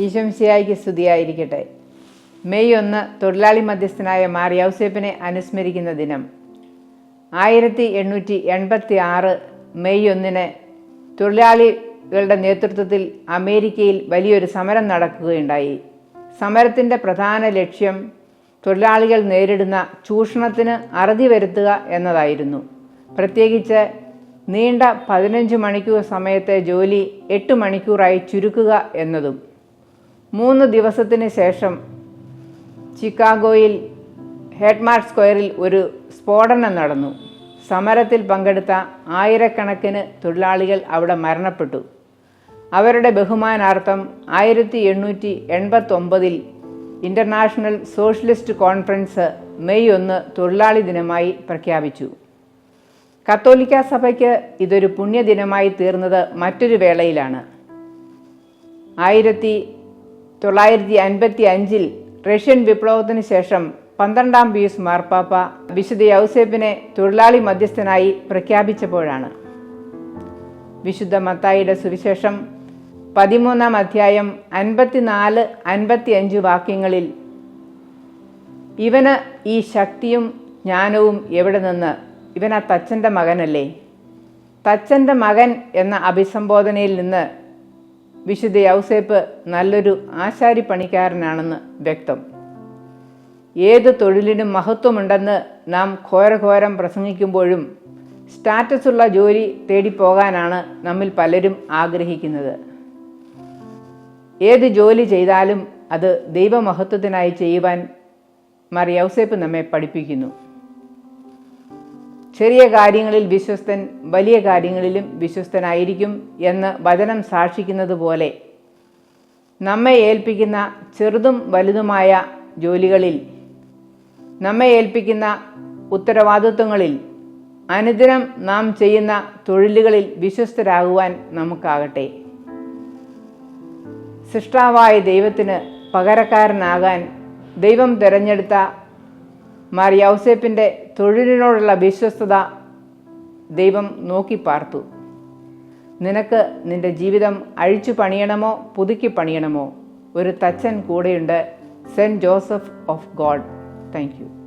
ഈശംശിയായിക്ക് സ്തുതിയായിരിക്കട്ടെ. മെയ് ഒന്ന് തൊഴിലാളി മധ്യസ്ഥനായ മാർ യൗസേപ്പിനെ അനുസ്മരിക്കുന്ന ദിനം. ആയിരത്തി എണ്ണൂറ്റി എൺപത്തി ആറ് മെയ് ഒന്നിന് തൊഴിലാളികളുടെ നേതൃത്വത്തിൽ അമേരിക്കയിൽ വലിയൊരു സമരം നടക്കുകയുണ്ടായി. സമരത്തിന്റെ പ്രധാന ലക്ഷ്യം തൊഴിലാളികൾ നേരിടുന്ന ചൂഷണത്തിന് അറുതി വരുത്തുക എന്നതായിരുന്നു. പ്രത്യേകിച്ച് നീണ്ട പതിനഞ്ച് മണിക്കൂർ സമയത്തെ ജോലി എട്ട് മണിക്കൂറായി ചുരുക്കുക എന്നതും. മൂന്ന് ദിവസത്തിന് ശേഷം ചിക്കാഗോയിൽ ഹെഡ്മാർട്ട് സ്ക്വയറിൽ ഒരു സ്ഫോടനം നടന്നു. സമരത്തിൽ പങ്കെടുത്ത ആയിരക്കണക്കിന് തൊഴിലാളികൾ അവിടെ മരണപ്പെട്ടു. അവരുടെ ബഹുമാനാർത്ഥം ആയിരത്തി എണ്ണൂറ്റി എൺപത്തൊമ്പതിൽ ഇന്റർനാഷണൽ സോഷ്യലിസ്റ്റ് കോൺഫറൻസ് മെയ് ഒന്ന് തൊഴിലാളി ദിനമായി പ്രഖ്യാപിച്ചു. കത്തോലിക്ക സഭയ്ക്ക് ഇതൊരു പുണ്യദിനമായി തീർന്നത് മറ്റൊരു വേളയിലാണ്. ആയിരത്തി തൊള്ളായിരത്തി അൻപത്തി അഞ്ചിൽ റഷ്യൻ വിപ്ലവത്തിന് ശേഷം പന്ത്രണ്ടാം പീസ് മാർപ്പാപ്പ വിശുദ്ധ യൗസേപ്പിനെ തൊഴിലാളി മധ്യസ്ഥനായി പ്രഖ്യാപിച്ചപ്പോഴാണ്. വിശുദ്ധ മത്തായിയുടെ സുവിശേഷം പതിമൂന്നാം അധ്യായം അൻപത്തിനാല് അൻപത്തി അഞ്ച് വാക്യങ്ങളിൽ ഇവന് ഈ ശക്തിയും ജ്ഞാനവും എവിടെ നിന്ന്? ഇവനാ തച്ചന്റെ മകനല്ലേ? തച്ചന്റെ മകൻ എന്ന അഭിസംബോധനയിൽ നിന്ന് വിശുദ്ധ യൗസേപ്പ് നല്ലൊരു ആശാരി പണിക്കാരനാണെന്ന് വ്യക്തം. ഏത് തൊഴിലിനും മഹത്വമുണ്ടെന്ന് നാം ഘോരഘോരം പ്രസംഗിക്കുമ്പോഴും സ്റ്റാറ്റസുള്ള ജോലി തേടിപ്പോകാനാണ് നമ്മിൽ പലരും ആഗ്രഹിക്കുന്നത്. ഏത് ജോലി ചെയ്താലും അത് ദൈവമഹത്വത്തിനായി ചെയ്യുവാൻ മറി ഔസേപ്പ് നമ്മെ പഠിപ്പിക്കുന്നു. ചെറിയ കാര്യങ്ങളിൽ വിശ്വസ്തൻ വലിയ കാര്യങ്ങളിലും വിശ്വസ്തനായിരിക്കും എന്ന് വചനം സാക്ഷിക്കുന്നത് പോലെ നമ്മെ ഏൽപ്പിക്കുന്ന ചെറുതും വലുതുമായ ജോലികളിൽ നമ്മെ ഏൽപ്പിക്കുന്ന ഉത്തരവാദിത്വങ്ങളിൽ അനുദിനം നാം ചെയ്യുന്ന തൊഴിലുകളിൽ വിശ്വസ്തരാകുവാൻ നമുക്കാകട്ടെ. സൃഷ്ടാവായ ദൈവത്തിന് പകരക്കാരനാകാൻ ദൈവം തിരഞ്ഞെടുത്ത മാർ യൗസേപ്പിന്റെ തൊഴിലിനോടുള്ള വിശ്വസ്തത ദൈവം നോക്കി പാർത്തു. നിനക്ക് നിന്റെ ജീവിതം അഴിച്ചു പണിയണമോ പുതുക്കി പണിയണമോ? ഒരു തച്ചൻ കൂടെയുണ്ട് Saint Joseph of God. Thank you.